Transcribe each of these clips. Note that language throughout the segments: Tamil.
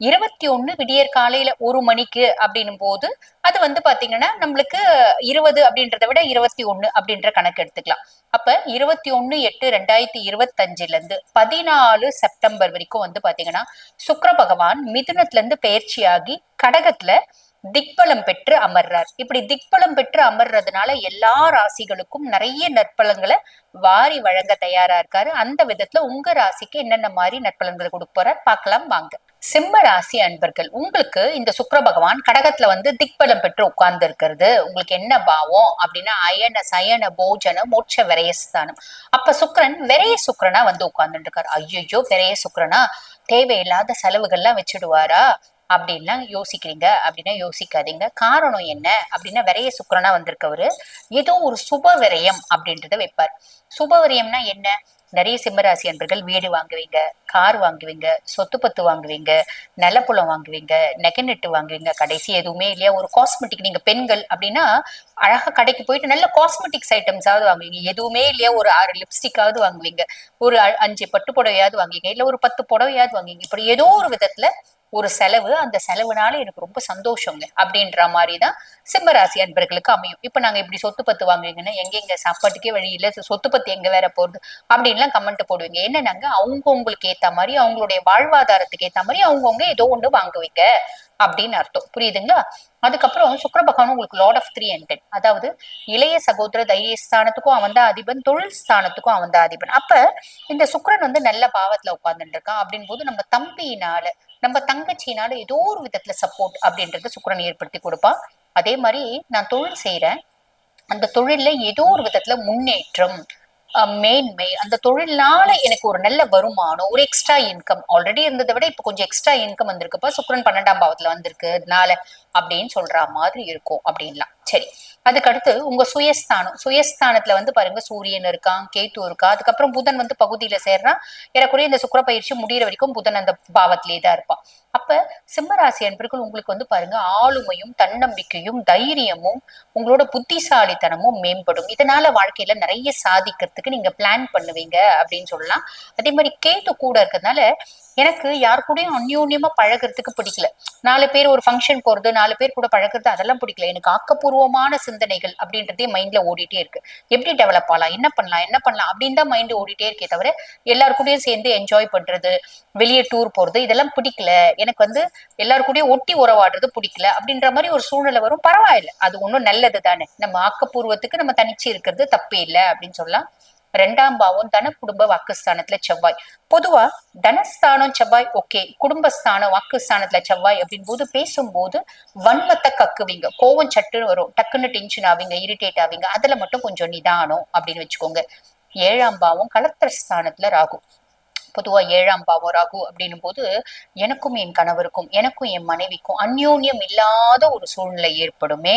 இருபத்தி ஒண்ணு விடியற் காலையில ஒரு மணிக்கு அப்படின்னும் போது அது வந்து பாத்தீங்கன்னா நம்மளுக்கு இருபது அப்படின்றத விட இருபத்தி ஒண்ணு அப்படின்ற கணக்கு எடுத்துக்கலாம். அப்ப இருபத்தி ஒண்ணு எட்டு ரெண்டாயிரத்தி இருபத்தஞ்சுல இருந்து பதினாலு செப்டம்பர் வரைக்கும் வந்து பாத்தீங்கன்னா சுக்கர பகவான் மிதுனத்துல இருந்து பயிற்சியாகி கடகத்துல திக்பலம் பெற்று அமர்றார். இப்படி திக்பலம் பெற்று அமர்றதுனால எல்லா ராசிகளுக்கும் நிறைய நற்பலன்களை வாரி வழங்க தயாரா இருக்காரு. அந்த விதத்துல உங்க ராசிக்கு என்னென்ன மாதிரி நற்பலன்களை கொடுக்க போறார்? பார்க்கலாம் வாங்க. சிம்ம ராசி அன்பர்கள் உங்களுக்கு இந்த சுக்கர பகவான் கடகத்துல வந்து திக்பலம் பெற்று உட்கார்ந்து இருக்கிறது உங்களுக்கு என்ன பாவம் அப்படின்னா அயன சயன போஜன மோட்ச விரயஸ்தானம். அப்ப சுக்கரன் விரைய சுக்கரனா வந்து உட்கார்ந்துட்டு இருக்காரு ஐயோ விரைய சுக்கரனா? தேவையில்லாத செலவுகள்லாம் வச்சுடுவாரா? அப்படின்லாம் யோசிக்கிறீங்க. அப்படின்னா யோசிக்காதீங்க. காரணம் என்ன அப்படின்னா விரைய சுக்கரனா வந்திருக்கவரு ஏதோ ஒரு சுப விரயம் அப்படின்றத வைப்பார். சுப விரயம்னா என்ன? நிறைய சிம்மராசி அன்பர்கள் வீடு வாங்குவீங்க கார் வாங்குவீங்க சொத்து பத்து வாங்குவீங்க நிலப்புலம் வாங்குவீங்க நெகநெட்டு வாங்குவீங்க கடைசி எதுவுமே இல்லையா? ஒரு காஸ்மெட்டிக் நீங்க பெண்கள் அப்படின்னா அழகா கடைக்கு போயிட்டு நல்ல காஸ்மெட்டிக்ஸ் ஐட்டம்ஸாவது வாங்குவீங்க. எதுவுமே இல்லையா? ஒரு ஆறு லிப்ஸ்டிக்காவது வாங்குவீங்க. ஒரு அ- அஞ்சு பட்டு புடவையாவது வாங்குவீங்க. இல்ல ஒரு பத்து புடவையாவது வாங்குவீங்க. இப்படி ஏதோ ஒரு விதத்துல ஒரு செலவு அந்த செலவுனால எனக்கு ரொம்ப சந்தோஷங்க அப்படின்ற மாதிரி தான் சிம்மராசி அன்பர்களுக்கு அமையும். இப்ப நாங்க இப்படி சொத்து பத்து வாங்குவீங்கன்னா எங்க சாப்பாட்டுக்கே வழி இல்ல சொத்து பத்து எங்க வேற போறது அப்படின்லாம் கமெண்ட் போடுவீங்க. என்னன்னாங்க அவங்க உங்களுக்கு ஏத்த மாதிரி அவங்களுடைய வாழ்வாதாரத்துக்கு ஏத்த மாதிரி அவங்கவுங்க ஏதோ ஒண்ணு வாங்குவீங்க அப்படின்னு அர்த்தம். புரியுதுங்களா? அதுக்கப்புறம் சுக்கர பகவான் உங்களுக்கு லார்ட் ஆஃப் த்ரீ அண்ட் அதாவது இளைய சகோதர தைரிய ஸ்தானத்துக்கும் அவன் தான் அதிபன் தொழில் ஸ்தானத்துக்கும் அவன் தான் அதிபன். அப்ப இந்த சுக்கரன் வந்து நல்ல பாவத்துல உட்கார்ந்துட்டு இருக்கான் அப்படின் போது நம்ம தம்பியினால நம்ம தங்கச்சியினால ஏதோ ஒரு விதத்துல சப்போர்ட் அப்படின்றத சுக்கிரன் ஏற்படுத்தி கொடுப்பான். அதே மாதிரி நான் தொழில் செய்யறேன் அந்த தொழில்ல ஏதோ ஒரு விதத்துல முன்னேற்றம் மேன்மை. அந்த தொழிலால எனக்கு ஒரு நல்ல வருமானம் ஒரு எக்ஸ்ட்ரா இன்கம் ஆல்ரெடி இருந்ததை விட இப்ப கொஞ்சம் எக்ஸ்ட்ரா இன்கம் வந்திருக்குப்பா சுக்ரன் பன்னெண்டாம் பாவத்துல வந்திருக்குனால அப்படின்னு சொல்ற மாதிரி இருக்கும் அப்படின்லாம். சரி அதுக்கடுத்து உங்க சுயஸ்தானம். சுயஸ்தானத்துல வந்து பாருங்க சூரியன் இருக்கான் கேத்து இருக்கா அதுக்கப்புறம் புதன் வந்து பகுதியில சேர்றான் ஏறக்குறைய இந்த சுக்கிர பயிற்சி முடிகிற வரைக்கும் புதன் அந்த பாவத்திலே தான் இருப்பான். அப்ப சிம்மராசி அன்பர்கள் உங்களுக்கு வந்து பாருங்க ஆளுமையும் தன்னம்பிக்கையும் தைரியமும் உங்களோட புத்திசாலித்தனமும் மேம்படும். இதனால வாழ்க்கையில நிறைய சாதிக்கிறதுக்கு நீங்க பிளான் பண்ணுவீங்க அப்படின்னு சொல்லலாம். அதே மாதிரி கேத்து கூட இருக்கிறதுனால எனக்கு யார் கூடயும் அந்யோன்யமா பழகுறதுக்கு பிடிக்கல. நாலு பேர் ஒரு ஃபங்க்ஷன் போறது நாலு பேர் கூட பழகுறது அதெல்லாம் பிடிக்கல. எனக்கு ஆக்கப்பூர்வமான சிந்தனைகள் அப்படின்றதே மைண்ட்ல ஓடிட்டே இருக்கு. எப்படி டெவலப் ஆகலாம் என்ன பண்ணலாம்? என்ன பண்ணலாம்? அப்படின்னு தான் மைண்ட் ஓடிட்டே இருக்கே தவிர எல்லாருக்கூடயும் சேர்ந்து என்ஜாய் பண்றது வெளியே டூர் போறது இதெல்லாம் பிடிக்கல. எனக்கு வந்து எல்லாருக்கூடயும் ஒட்டி உறவாடுறது பிடிக்கல. அப்படின்ற மாதிரி ஒரு சூழ்நிலை வரும். பரவாயில்ல. அது ஒன்றும் நல்லது தானே. நம்ம ஆக்கப்பூர்வத்துக்கு நம்ம தனிச்சு இருக்கிறது தப்பே இல்லை அப்படின்னு சொல்லலாம். ரெண்டாம் பாவம் தன குடும்ப வாக்குஸ்தானத்துல செவ்வாய். பொதுவா தனஸ்தானம் செவ்வாய் ஓகே. குடும்பஸ்தானம் வாக்குஸ்தானத்துல செவ்வாய் அப்படின்னு போது பேசும்போது வன்மத்தை கக்குவீங்க. கோவம் சட்டுன்னு வரும். டக்குன்னு டென்ஷன் ஆவீங்க இரிட்டேட் ஆவீங்க. அதுல மட்டும் கொஞ்சம் நிதானம் அப்படின்னு வச்சுக்கோங்க. ஏழாம் பாவம் கலத்திரஸ்தானத்துல ராகு. பொதுவா ஏழாம் பாவம் ராகு அப்படின்னும் போது எனக்கும் என் கணவருக்கும் எனக்கும் என் மனைவிக்கும் அந்யோன்யம் இல்லாத ஒரு சூழ்நிலை ஏற்படுமே.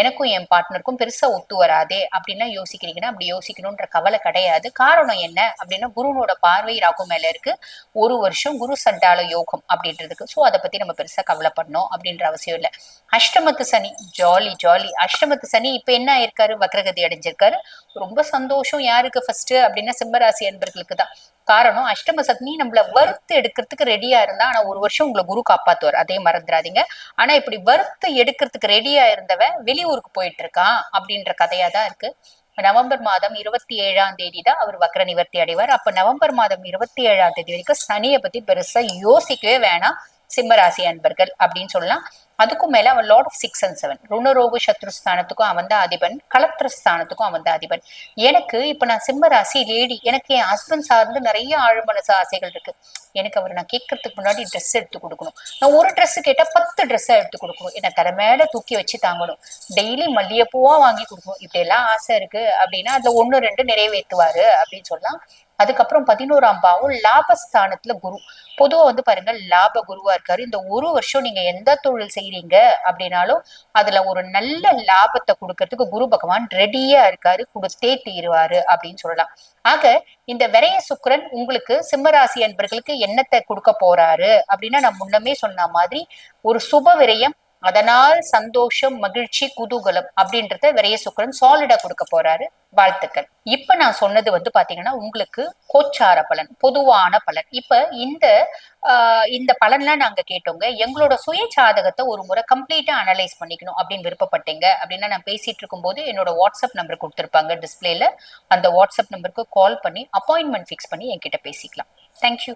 எனக்கும் என் பார்ட்னருக்கும் பெருசா ஒத்து வராதே அப்படின்னா யோசிக்கிறீங்கன்னா அப்படி யோசிக்கணும்ன்ற கவலை கிடையாது. காரணம் என்ன அப்படின்னா குருனோட பார்வை ராகு மேல இருக்கு. ஒரு வருஷம் குரு சண்டால யோகம் அப்படின்றதுக்கு. ஸோ அதை பத்தி நம்ம பெருசா கவலைப்படணும் அப்படின்ற அவசியம் இல்லை. அஷ்டமத்து சனி ஜாலி ஜாலி அஷ்டமத்து சனி இப்ப என்ன ஆயிருக்காரு? வக்ரகதி அடைஞ்சிருக்காரு. ரொம்ப சந்தோஷம் யாருக்கு ஃபர்ஸ்ட் அப்படின்னா சிம்மராசி அன்பர்களுக்கு தான் காரணம் அஷ்டம சக்னி நம்மள வறுத்து எடுக்கிறதுக்கு ரெடியா இருந்தா ஆனா ஒரு வருஷம் உங்களை குரு காப்பாத்துவார். அதே மறந்துடாதீங்க. ஆனா இப்படி வறுத்து எடுக்கிறதுக்கு ரெடியா இருந்தவன் வெளியூருக்கு போயிட்டு இருக்கான் அப்படின்ற கதையா தான் இருக்கு. நவம்பர் மாதம் இருபத்தி ஏழாம் தேதி தான் அவர் வக்ர நிவர்த்தி அடைவார். அப்ப நவம்பர் மாதம் இருபத்தி ஏழாம் தேதி வரைக்கும் சனியை பத்தி பெருசா யோசிக்கவே வேணாம். சிம்மராசி அன்பர்கள் அப்படின்னு சொல்லலாம். அதுக்கும் மேல அவன் lord of six and seven ருணரோக சத்ருஸ்தானத்துக்கும் அவன் தான் அதிபன். கலத்திரஸ்தானத்துக்கும் அவன் தான் அதிபன். எனக்கு இப்ப நான் சிம்ம ராசி லேடி எனக்கு என் ஹஸ்பண்ட் சார்ந்து நிறைய ஆழ்மனசு ஆசைகள் இருக்கு. எனக்கு அவர் நான் கேட்கறதுக்கு முன்னாடி ட்ரெஸ் எடுத்து கொடுக்கணும். நான் ஒரு ட்ரெஸ் கேட்டா பத்து ட்ரெஸ்ஸா எடுத்து கொடுக்கணும். என்ன தலை மேல தூக்கி வச்சு தாங்கணும். டெய்லி மல்லிகைப்பூவா வாங்கி கொடுக்கணும். இப்படி எல்லாம் ஆசை இருக்கு அப்படின்னா அதுல ஒண்ணு ரெண்டு நிறைவேற்றுவாரு அப்படின்னு சொல்லலாம். அதுக்கப்புறம் பதினோராம் பாவம் லாபஸ்தானத்துல குரு. பொதுவா வந்து பாருங்க லாப குருவா இருக்காரு. இந்த ஒரு வருஷம் நீங்க எந்த தொழில் செய்ய செய்யறீங்க அப்படின்னாலும் அதுல ஒரு நல்ல லாபத்தை கொடுக்கறதுக்கு குரு பகவான் ரெடியா இருக்காரு கொடுத்தே தீருவாரு அப்படின்னு சொல்லலாம். ஆக இந்த விரைய சுக்கிரன் உங்களுக்கு சிம்மராசி அன்பர்களுக்கு என்னத்தை கொடுக்க போறாரு அப்படின்னா நான் முன்னமே சொன்ன மாதிரி ஒரு சுப விரயம் அதனால் சந்தோஷம் மகிழ்ச்சி குதூகலம் அப்படின்றத விரைய சுக்கிரன் சாலிடா கொடுக்க போறாரு. வாழ்த்துக்கள். இப்ப நான் சொன்னது வந்து பாத்தீங்கன்னா உங்களுக்கு கோச்சார பலன் பொதுவான பலன். இப்ப இந்த ஆஹ் இந்த பலன்லாம் நாங்க கேட்டோங்க. எங்களோட சுய சாதகத்தை ஒரு முறை கம்ப்ளீட்டா அனலைஸ் பண்ணிக்கணும் அப்படின்னு விருப்பப்பட்டீங்க அப்படின்னா நான் பேசிட்டு இருக்கும்போது என்னோட வாட்ஸ்அப் நம்பர் கொடுத்துருப்பாங்க டிஸ்பிளேல அந்த வாட்ஸ்அப் நம்பருக்கு கால் பண்ணி அப்பாயின்மெண்ட் ஃபிக்ஸ் பண்ணி என்கிட்ட பேசிக்கலாம். தேங்க்யூ